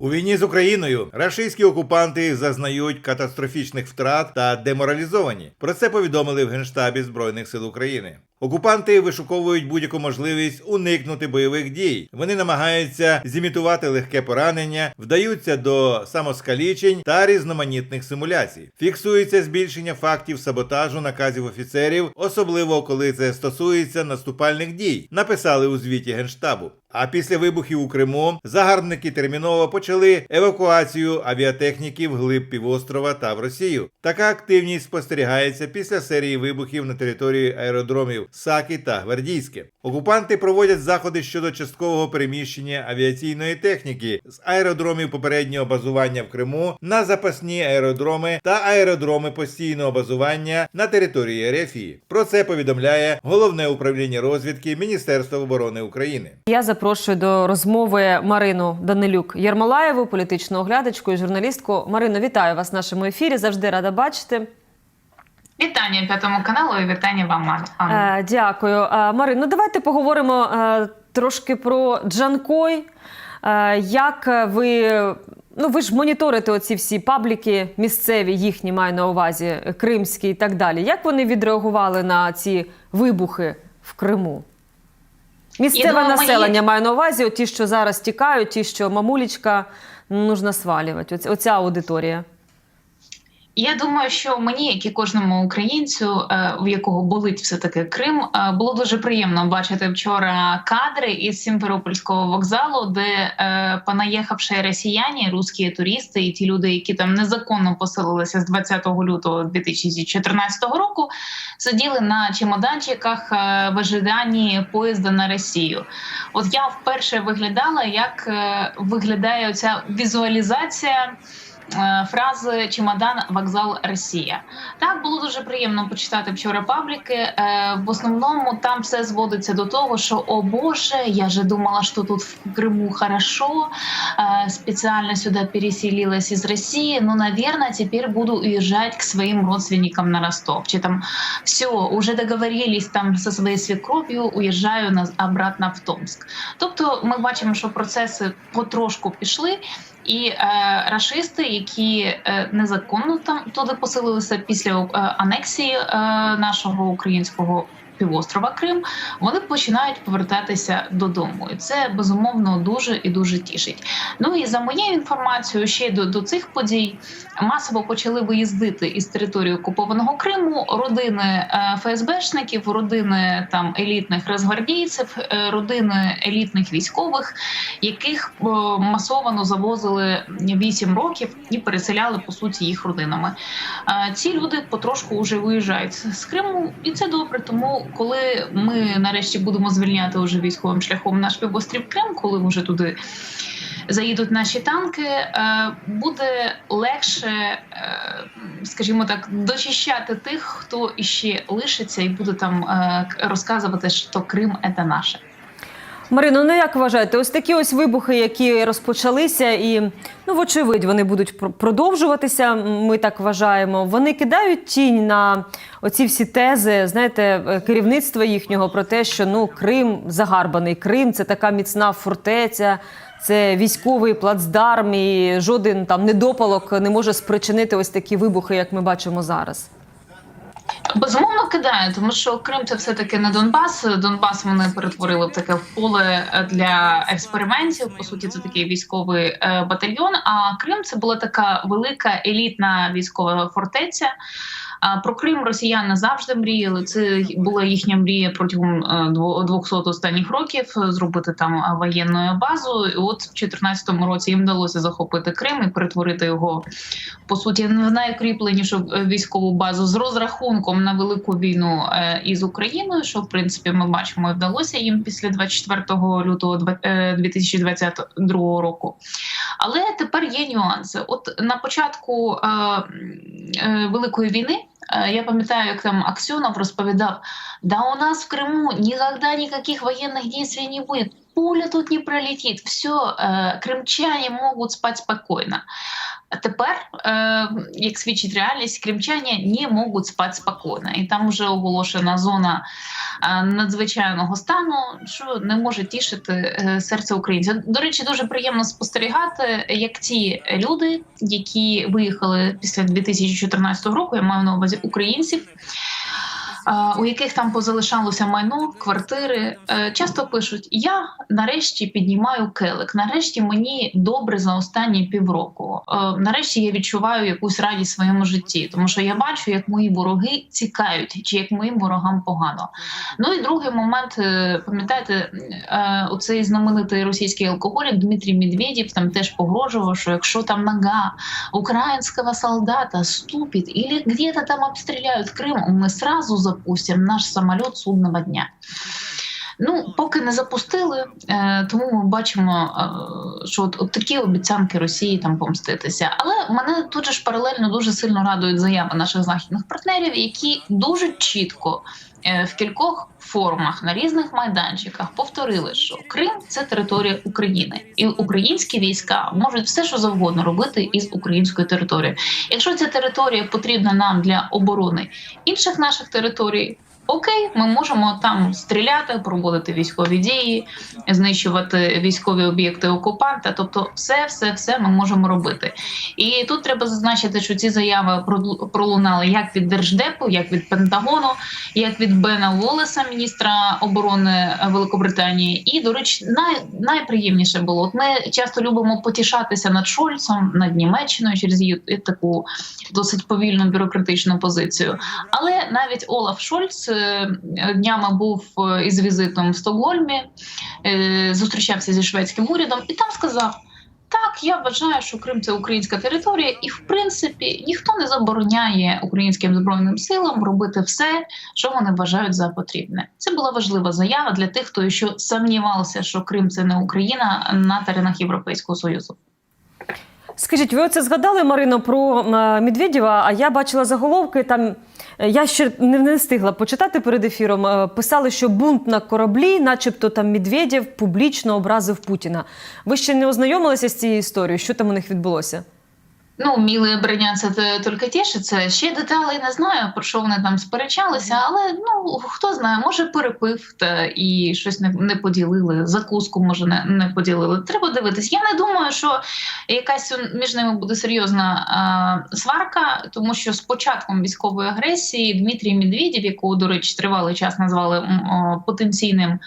У війні з Україною рашистські окупанти зазнають катастрофічних втрат та деморалізовані. Про це повідомили в Генштабі Збройних сил України. Окупанти вишуковують будь-яку можливість уникнути бойових дій. Вони намагаються зімітувати легке поранення, вдаються до самоскалічень та різноманітних симуляцій. Фіксується збільшення фактів саботажу наказів офіцерів, особливо коли це стосується наступальних дій. Написали у звіті генштабу. А після вибухів у Криму загарбники терміново почали евакуацію авіатехніки вглиб півострова та в Росію. Така активність спостерігається після серії вибухів на території аеродромів Саки та Гвардійське. Окупанти проводять заходи щодо часткового переміщення авіаційної техніки з аеродромів попереднього базування в Криму на запасні аеродроми та аеродроми постійного базування на території Ерефії. Про це повідомляє головне управління розвідки Міністерства оборони України. Я запрошую до розмови Марину Данилюк Єрмолаєву, політичну оглядачку і журналістку. Марино, вітаю вас в нашому ефірі. Завжди рада бачити. Вітання п'ятому каналу і вітання вам, Анна. Е, дякую. Е, Марино, давайте поговоримо е, трошки про Джанкой. Як ви. Ну, ви ж моніторите оці всі пабліки місцеві, їхні маю на увазі, кримські і так далі. Як вони відреагували на ці вибухи в Криму? Місцеве думаю, населення маю на увазі, от ті, що зараз тікають, ті, що мамулечка, ну, нужно свалювати. Оця аудиторія. Я думаю, що мені, як і кожному українцю, е, в якого болить все таки Крим, е, було дуже приємно бачити вчора кадри із Сімферопольського вокзалу, де е, понаїхавши росіяни, русські туристи і ті люди, які там незаконно поселилися з 20 лютого 2014 року, сиділи на чемоданчиках в ожиданні поїзда на Росію. От я вперше виглядала, як виглядає оця візуалізація. Е, Фрази чемодан вокзал Росія так було дуже приємно почитати вчора пабліки. Е, В основному там все зводиться до того, що о Боже, я же думала, що тут в Криму хорошо. е, Спеціально сюди переселилась из Росії. Ну, наверное, теперь буду уезжать к своим родственникам на Ростов. Чи там все, уже договорились там со своєю свекров'ю, уїжджаю на обратно в Томск. Тобто, ми бачимо, що процеси потрошку пішли. І е, рашисти, які е, незаконно там туди поселилися після е, анексії е, нашого українського півострова Крим, вони починають повертатися додому, і це безумовно дуже і дуже тішить. Ну і за моєю інформацією, ще до, до цих подій масово почали виїздити із території окупованого Криму родини е, ФСБшників, родини там елітних розгвардійців, е, родини елітних військових, яких е, масово завозили 8 років і переселяли по суті їх родинами. Ці люди потрошку вже виїжджають з Криму, і це добре. Тому коли ми нарешті будемо звільняти уже військовим шляхом наш півострів Крим, коли вже туди. Заїдуть наші танки, е, буде легше, е, скажімо так, дочищати тих, хто іще лишиться, і буде там е, розказувати, що Крим це наше. Марино, ну як вважаєте, ось такі ось вибухи, які розпочалися, і ну, вочевидь, вони будуть пр- продовжуватися. Ми так вважаємо. Вони кидають тінь на оці всі тези, знаєте, е, керівництва їхнього про те, що ну Крим загарбаний. Крим це така міцна фортеця. Це військовий плацдарм, і жоден там недопалок не може спричинити ось такі вибухи, як ми бачимо зараз. Безумовно кидає, тому що Крим це все таки не Донбас. Донбас вони перетворили в таке поле для експериментів. По суті, це такий військовий е, батальйон. А Крим це була така велика елітна військова фортеця. Про Крим росіяни завжди мріяли. Це була їхня мрія протягом е, дво- 200 останніх років е, зробити там е, воєнну базу. І от в 2014 році їм вдалося захопити Крим і перетворити його по суті в найукріпленішу е, військову базу з розрахунком на велику війну е, із Україною. Що в принципі ми бачимо, і вдалося їм після 24 лютого два- е, 2022 року. Але тепер є нюанси. От на початку е, е, великої війни. Е, Я пам'ятаю, як там Аксьонов розповідав: да у нас в Криму ніколи ніяких воєнних дій не буде. Пуля тут не пролетит. Все, Кримчане крымчане могут спать спокойно. Тепер, е, як свідчить реальність, кримчані не можуть спати спокійно, і там вже оголошена зона е, надзвичайного стану, що не може тішити е, серце українців. До речі, дуже приємно спостерігати, як ті люди, які виїхали після 2014 року, я маю на увазі українців. У яких там позалишалося майно, квартири, е, часто пишуть: я нарешті піднімаю келик. Нарешті мені добре за останні півроку. Е, Нарешті я відчуваю якусь радість в своєму житті, тому що я бачу, як мої вороги цікають, чи як моїм ворогам погано. Ну і другий момент, е, пам'ятаєте, е, оцей знаменитий російський алкоголік Дмитрій Медведєв там теж погрожував, що якщо там нога українського солдата ступить или где-то там обстріляють Крим, ми сразу запустимо наш самоліт судного дня. Ну, поки не запустили, е, тому ми бачимо, е, що от, от такі обіцянки Росії там помститися. Але мене тут же ж паралельно дуже сильно радують заяви наших західних партнерів, які дуже чітко е, в кількох формах на різних майданчиках повторили, що Крим це територія України, і українські війська можуть все, що завгодно робити із української території. Якщо ця територія потрібна нам для оборони інших наших територій. Окей, ми можемо там стріляти, проводити військові дії, знищувати військові об'єкти окупанта. Тобто, все, все, все ми можемо робити. І тут треба зазначити, що ці заяви пролунали як від держдепу, як від Пентагону, як від Бена Волеса, міністра оборони Великобританії. І до речі, най, найприємніше було. От ми часто любимо потішатися над Шольцем, над Німеччиною через її таку досить повільну бюрократичну позицію. Але навіть Олаф Шольц днями був е, із візитом в Стокгольмі, е, зустрічався зі шведським урядом і там сказав. Так, я вважаю, що Крим це українська територія, і в принципі ніхто не забороняє українським збройним силам робити все, що вони вважають за потрібне. Це була важлива заява для тих, хто ще сумнівався, що Крим це не Україна на теренах Європейського союзу. Скажіть, ви оце згадали Марино про е, Медведєва, а я бачила заголовки там. е, Я ще не, не встигла почитати перед ефіром. е, Писали, що бунт на кораблі, начебто там Медведєв публічно образив Путіна. Ви ще не ознайомилися з цією історією? Що там у них відбулося? Ну, броняться те тільки тішиться. Ще деталей не знаю, про що вони там сперечалися, але ну хто знає, може перепив та і щось не, не поділили. Закуску може не, не поділили. Треба дивитись. Я не думаю, що якась між ними буде серйозна а, сварка, тому що з початком військової агресії Дмитрій Медведєв, якого, до речі, тривалий час назвали о, потенційним.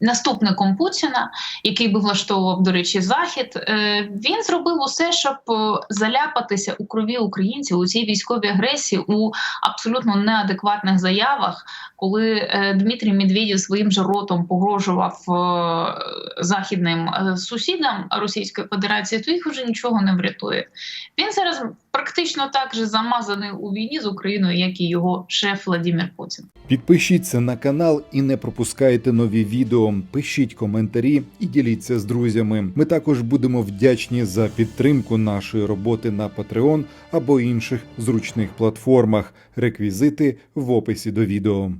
Наступником Путіна, який би влаштовував, до речі, захід, е, він зробив усе, щоб е, заляпатися у крові українців у цій військовій агресії у абсолютно неадекватних заявах, коли е, Дмитрій Медведєв своїм же ротом погрожував західним сусідам Російської Федерації, то їх вже нічого не врятує. Він зараз практично так же замазаний у війні з Україною, як і його шеф Владимир Путін. Підпишіться на канал і не пропускайте нові відео. Пишіть коментарі і діліться з друзями. Ми також будемо вдячні за підтримку нашої роботи на Patreon або інших зручних платформах. Реквізити в описі до відео.